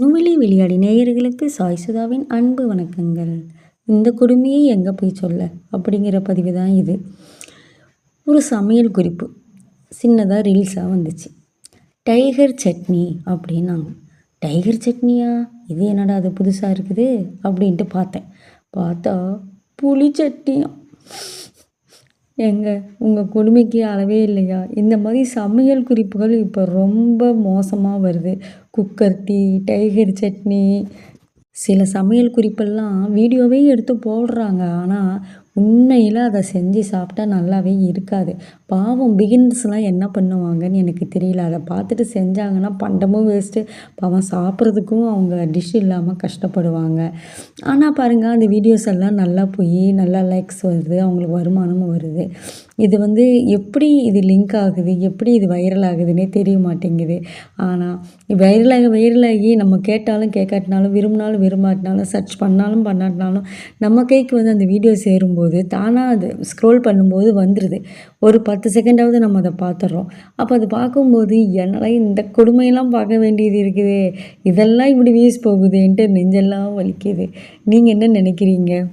நுமிலி விளையாடி நேயர்களுக்கு சாய் சுதாவின் அன்பு வணக்கங்கள். இந்த கொடுமையை எங்கே போய் சொல்ல? அப்படிங்கிற பதிவு தான் இது. ஒரு சமையல் குறிப்பு. சின்னதாக ரீல்ஸாக வந்துச்சு. டைகர் சட்னி அப்படின்னாங்க. டைகர் சட்னியா? இது என்னடா அது புதுசாக இருக்குது? அப்படின்ட்டு பார்த்தேன். பார்த்தா புளி சட்னியா? எங்க உங்கள் கொடுமைக்கு அளவே இல்லையா? இந்த மாதிரி சமையல் குறிப்புகள் இப்போ ரொம்ப மோசமாக வருது. குக்கர் டீ டைகர் சட்னி சில சமையல் குறிப்பெல்லாம் வீடியோவே எடுத்து போடுறாங்க. ஆனால் உண்மையில் அதை செஞ்சு சாப்பிட்டா நல்லாவே இருக்காது. பாவம் பிகின்ஸ்லாம் என்ன பண்ணுவாங்கன்னு எனக்கு தெரியல. அதை பார்த்துட்டு செஞ்சாங்கன்னா பண்டமும் வேஸ்ட்டு பாவம் சாப்பிட்றதுக்கும் அவங்க டிஷ் இல்லாமல் கஷ்டப்படுவாங்க. ஆனால் பாருங்கள் அந்த வீடியோஸ் எல்லாம் நல்லா போய் நல்லா லைக்ஸ் வருது அவங்களுக்கு வருமானமும் வருது. இது வந்து எப்படி இது லிங்க் ஆகுது எப்படி இது வைரல் ஆகுதுன்னே தெரிய மாட்டேங்குது. ஆனால் வைரலாகி வைரலாகி நம்ம கேட்டாலும் கேட்காட்டினாலும் விரும்பினாலும் விரும்பாட்டினாலும் சர்ச் பண்ணாலும் பண்ணாட்டினாலும் நம்ம கைக்கு வந்து அந்த வீடியோ சேரும்போது தானாக அது ஸ்க்ரோல் பண்ணும்போது வந்துடுது ஒரு பத்து செகண்டாவது நம்ம அதை பார்த்துட்றோம். அப்போ அது பார்க்கும்போது என்னால் இந்த கொடுமையெல்லாம் பார்க்க வேண்டியது இருக்குது. இதெல்லாம் இப்படி வீஸ் போகுதுன்ட்டு நெஞ்செல்லாம் வலிக்குது. நீங்கள் என்ன நினைக்கிறீங்க?